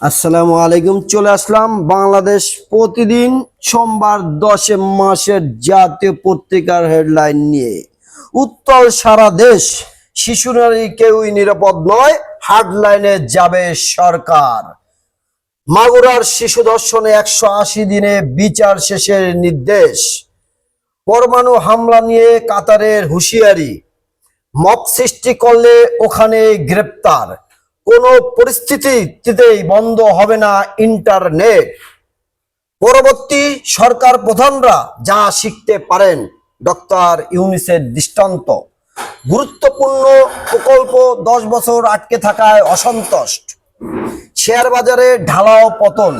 আসসালামু আলাইকুম, চলে আসলাম বাংলাদেশ প্রতিদিন সোমবার দশে মাসের জাতীয় পত্রিকার হেডলাইন নিয়ে। উত্তর সারা দেশ, শিশু নারী কেউই নিরাপদ নয়, হার্ডলাইনে যাবে সরকার। মাগুরার শিশু দর্শনে একশো আশি দিনে বিচার শেষের নির্দেশ। পরমাণু হামলা নিয়ে কাতারের হুঁশিয়ারি। মব সৃষ্টি করলে ওখানে গ্রেপ্তার। কোনো পরিস্থিতিতেই বন্ধ হবে না ইন্টারনেট পরবর্তী সরকার প্রধানরা যা শিখতে পারেন, ডক্টর ইউনিসের দৃষ্টান্ত। গুরুত্বপূর্ণ প্রকল্প দশ বছর আটকে থাকায় অসন্তোষ শেয়ার বাজারে ঢালাও পতন।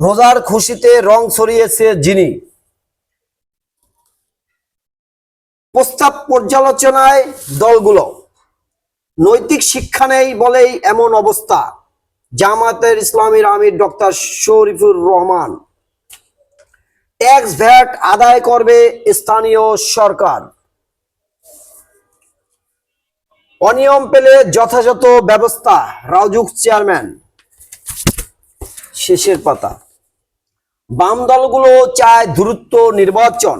রোজার খুশিতে রং ছড়িয়েছে যিনি প্রস্তাব পর্যালোচনায় দলগুলো নৈতিক শিক্ষা নেই বলেই এমন অবস্থা। জামাতের ইসলামীর আমির doctor Sharifur Rahman. Tax VAT আদায় করবে স্থানীয় সরকার। অনিয়ম পেলে যথাযথ ব্যবস্থা রাজুক চেয়ারম্যান। শেষের পাতা। বাম দলগুলো চায় দ্রুত নির্বাচন।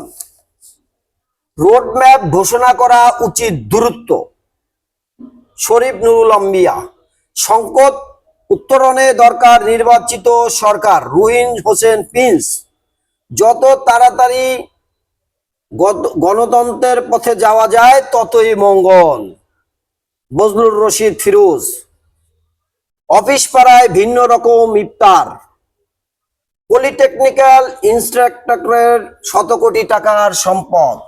রোডম্যাপ ঘোষণা করা উচিত দূরত্ব শরীফ নুরুল আম্বিয়া। সংকট উত্তরণে দরকার নির্বাচিত সরকার, রুহিন হোসেন প্রিন্স। যত তাড়াতাড়ি গণতন্ত্রের পথে যাওয়া যায়, ততই মঙ্গল। বজলুর রশিদ ফিরোজ। অফিস পাড়ায় ভিন্ন রকম ইফতার। পলিটেকনিক্যাল ইনস্ট্রাক্টরের শত কোটি টাকার সম্পদ।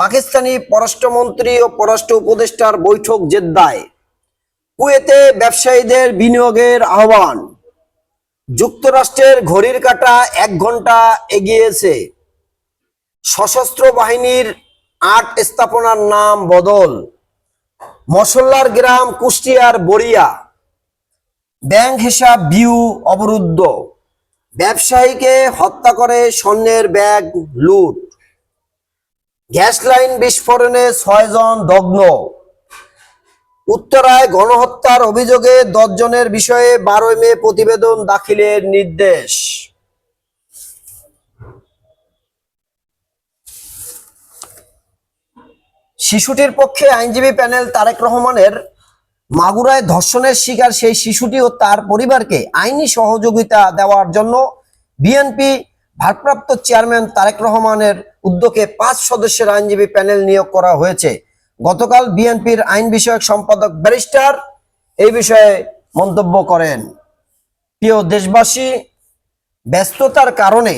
পাকিস্তানি পররাষ্ট্রমন্ত্রী ও পররাষ্ট্র উপদেষ্টার বৈঠক জেদ্দায়। কুয়েতে ব্যবসায়ীদের বিনিয়োগের আহ্বান। যুক্তরাষ্ট্রের ঘড়ির কাঁটা এক ঘণ্টা এগিয়েছে। সশস্ত্র বাহিনীর আট স্থাপনার নাম বদল। মশল্লার গ্রাম কুষ্টিয়ার বড়িয়া। ব্যাংক হিসাব বিউ অবরুদ্ধ। ব্যবসায়ীকে হত্যা করে স্বর্ণের ব্যাগ লুট। গ্যাস লাইন বিস্ফোরণে ছয়জন দগ্ন। উত্তরায় গণহত্যার অভিযোগে দশ জনের বিষয়ে বারোই মে প্রতিবেদন দাখিলের নির্দেশ। শিশুটির পক্ষে আইনজীবী প্যানেল তারেক রহমানের মাগুরায় ধর্ষণের শিকার সেই শিশুটি ও তার পরিবারকে আইনি সহযোগিতা দেওয়ার জন্য বিএনপি ভারপ্রাপ্ত চেয়ারম্যান তারেক রহমানের উদ্যোগে পাঁচ সদস্যের আইনজীবী প্যানেল নিয়োগ করা হয়েছে। গতকাল বিএনপির আইন বিষয়ক সম্পাদক ব্যারিস্টার এই বিষয়ে মন্তব্য করেন। প্রিয় দেশবাসী, ব্যস্ততার কারণে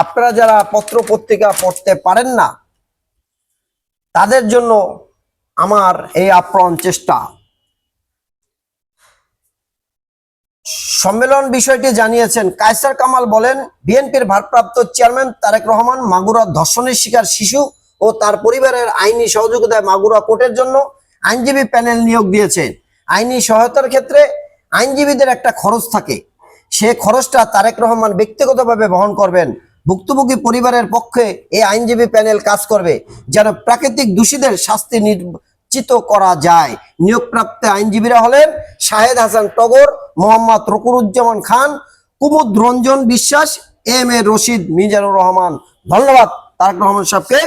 আপনারা যারা পত্র পত্রিকা পড়তে পারেন না, তাদের জন্য আমার এই আপ্রাণ চেষ্টা। সম্মেলন বিষয়টি জানিয়েছেন কায়সার কামাল বলেন, বিএনপির ভারপ্রাপ্ত চেয়ারম্যান তারেক রহমান মাগুরা ধর্ষণের শিকার শিশু ও তার পরিবারের আইনি সহযোগিতায় মাগুরা কোর্টের জন্য আইনজীবী প্যানেল নিয়োগ দিয়েছেন। আইনি সহায়তার ক্ষেত্রে আইনজীবীদের একটা খরচ থাকে। সে খরচটা তারেক রহমান ব্যক্তিগতভাবে বহন করবেন। ভুক্তভোগী পরিবারের পক্ষে এই আইনজীবী প্যানেল কাজ করবে, যেন প্রাকৃতিক দোষীদের শাস্তি নিশ্চিত করা যায়। নিয়োগপ্রাপ্ত আইনজীবীরা হলেন শাহেদ হাসান টগর, মোহাম্মদ রকুরুজ্জামান খান, কুমুদ রঞ্জন বিশ্বাস, এম এ রশিদ মিজানুর রহমান। ধন্যবাদ তারেক রহমান সাহেবকে।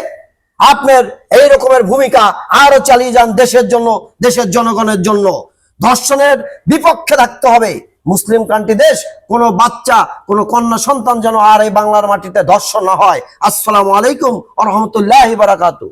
আপনার এই রকমের ভূমিকা আরও চালিয়ে যান দেশের জন্য, দেশের জনগণের জন্য। ধর্ষণের বিপক্ষে থাকতে হবে। মুসলিম কান্ট্রি দেশ, কোনো বাচ্চা, কোনো কন্যা সন্তান যেন আর এই বাংলার মাটিতে ধর্ষণ না হয়। আসসালামু আলাইকুম রহমতুল্লাহ বারাকাতু